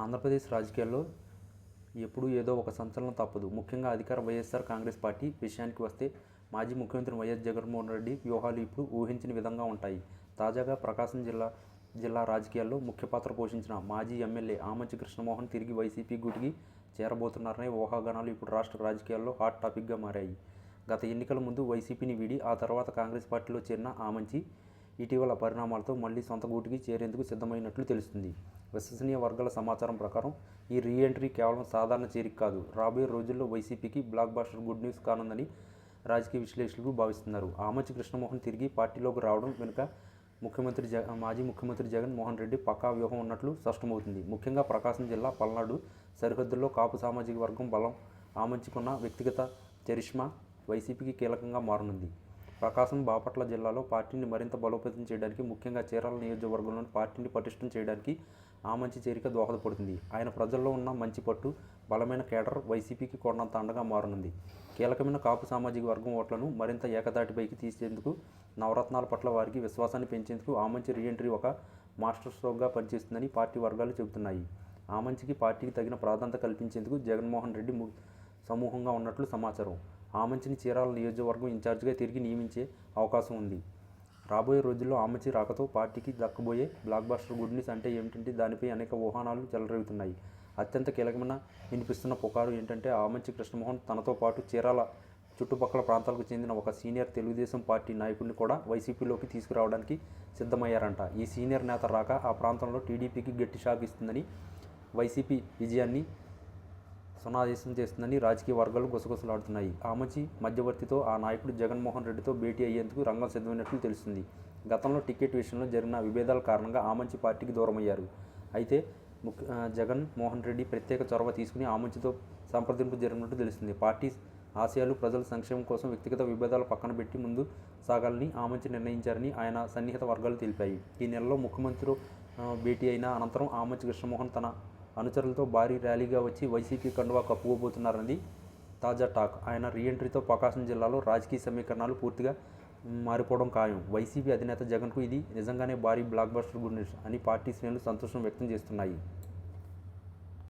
ఆంధ్రప్రదేశ్ రాజకీయాల్లో ఎప్పుడూ ఏదో ఒక సంచలనం తప్పదు. ముఖ్యంగా అధికార వైఎస్ఆర్ కాంగ్రెస్ పార్టీ విషయానికి వస్తే మాజీ ముఖ్యమంత్రి వైఎస్ జగన్మోహన్ రెడ్డి వ్యూహాలు ఇప్పుడు ఊహించిన విధంగా ఉంటాయి. తాజాగా ప్రకాశం జిల్లా జిల్లా రాజకీయాల్లో ముఖ్య పాత్ర పోషించిన మాజీ ఎమ్మెల్యే ఆమంచి కృష్ణమోహన్ తిరిగి వైసీపీ గుడికి చేరబోతున్నారనే ఊహాగానాలు ఇప్పుడు రాష్ట్ర రాజకీయాల్లో హాట్ టాపిక్గా మారాయి. గత ఎన్నికల ముందు వైసీపీని వీడి ఆ తర్వాత కాంగ్రెస్ పార్టీలో చేరిన ఆమంచి ఇటీవల పరిణామాలతో మళ్ళీ సొంత గూటికి చేరేందుకు సిద్ధమైనట్లు తెలుస్తుంది. విశ్వసనీయ వర్గాల సమాచారం ప్రకారం ఈ రీఎంట్రీ కేవలం సాధారణ చేరిక కాదు. రాబోయే రోజుల్లో వైసీపీకి బ్లాక్ బాస్టర్ గుడ్ న్యూస్ కానుందని రాజకీయ విశ్లేషకులు భావిస్తున్నారు. ఆమంచి కృష్ణమోహన్ తిరిగి పార్టీలోకి రావడం వెనుక ముఖ్యమంత్రి జగ మాజీ ముఖ్యమంత్రి జగన్ మోహన్ రెడ్డి పక్కా వ్యూహం ఉన్నట్లు స్పష్టమవుతుంది. ముఖ్యంగా ప్రకాశం జిల్లా పల్నాడు సరిహద్దుల్లో కాపు సామాజిక వర్గం బలం ఆమంచుకున్న వ్యక్తిగత చరిష్మా వైసీపీకి కీలకంగా మారనుంది. ప్రకాశం బాపట్ల జిల్లాలో పార్టీని మరింత బలోపేతం చేయడానికి ముఖ్యంగా చీరాల నియోజకవర్గంలోని పార్టీని పటిష్టం చేయడానికి ఆ మంచి చేరిక దోహదపడుతుంది. ఆయన ప్రజల్లో ఉన్న మంచి పట్టు బలమైన కేడర్ వైసీపీకి కొండంత అండగా మారనుంది. కీలకమైన కాపు సామాజిక వర్గం ఓట్లను మరింత ఏకతాటిపైకి తీసేందుకు నవరత్నాల పట్ల వారికి విశ్వాసాన్ని పెంచేందుకు ఆ మంచి రీఎంట్రీ ఒక మాస్టర్ స్ట్రోక్గా పనిచేస్తుందని పార్టీ వర్గాలు చెబుతున్నాయి. ఆ మంచికి పార్టీకి తగిన ప్రాధాన్యత కల్పించేందుకు జగన్మోహన్ రెడ్డి సమూహంగా ఉన్నట్లు సమాచారం. ఆమంచిని చీరాల నియోజకవర్గం ఇన్ఛార్జిగా తిరిగి నియమించే అవకాశం ఉంది. రాబోయే రోజుల్లో ఆమంచి రాకతో పార్టీకి దక్కబోయే బ్లాక్ బాస్టర్ గుడ్ న్యూస్ అంటే ఏమిటంటే దానిపై అనేక ఊహానాలు చెలరేగుతున్నాయి. అత్యంత కీలకమైన వినిపిస్తున్న పుకారు ఏంటంటే ఆమంచి కృష్ణమోహన్ తనతో పాటు చీరాల చుట్టుపక్కల ప్రాంతాలకు చెందిన ఒక సీనియర్ తెలుగుదేశం పార్టీ నాయకుడిని కూడా వైసీపీలోకి తీసుకురావడానికి సిద్ధమయ్యారంట. ఈ సీనియర్ నేత రాక ఆ ప్రాంతంలో టీడీపీకి గట్టి షాక్ ఇస్తుందని వైసీపీ విజయాన్ని సునాదేశం చేస్తుందని రాజకీయ వర్గాలు గుసగుసలాడుతున్నాయి. ఆమచి మధ్యవర్తితో ఆ నాయకుడు జగన్మోహన్ రెడ్డితో భేటీ అయ్యేందుకు రంగం సిద్ధమైనట్లు తెలుస్తుంది. గతంలో టికెట్ విషయంలో జరిగిన విభేదాల కారణంగా ఆమంచి పార్టీకి దూరమయ్యారు. అయితే ముఖ్య జగన్ మోహన్ రెడ్డి ప్రత్యేక చొరవ తీసుకుని ఆమంచితో సంప్రదింపు జరిగినట్టు తెలుస్తుంది. పార్టీ ఆశయాలు ప్రజల సంక్షేమం కోసం వ్యక్తిగత విభేదాలు పక్కన పెట్టి ముందు సాగాలని ఆమంచి నిర్ణయించారని ఆయన సన్నిహిత వర్గాలు తెలిపాయి. ఈ నెలలో ముఖ్యమంత్రి భేటీ అయిన అనంతరం ఆమంచి కృష్ణమోహన్ తన అనుచరులతో భారీ ర్యాలీగా వచ్చి వైసీపీ కండువా కప్పుకోబోతున్నారని తాజా టాక్. ఆయన రీఎంట్రీతో ప్రకాశం జిల్లాలో రాజకీయ సమీకరణాలు పూర్తిగా మారిపోవడం ఖాయం. వైసీపీ అధినేత జగన్కు ఇది నిజంగానే భారీ బ్లాక్ బస్టర్ గుడ్ న్యూస్ అని పార్టీ శ్రేణులు సంతోషం వ్యక్తం చేస్తున్నాయి.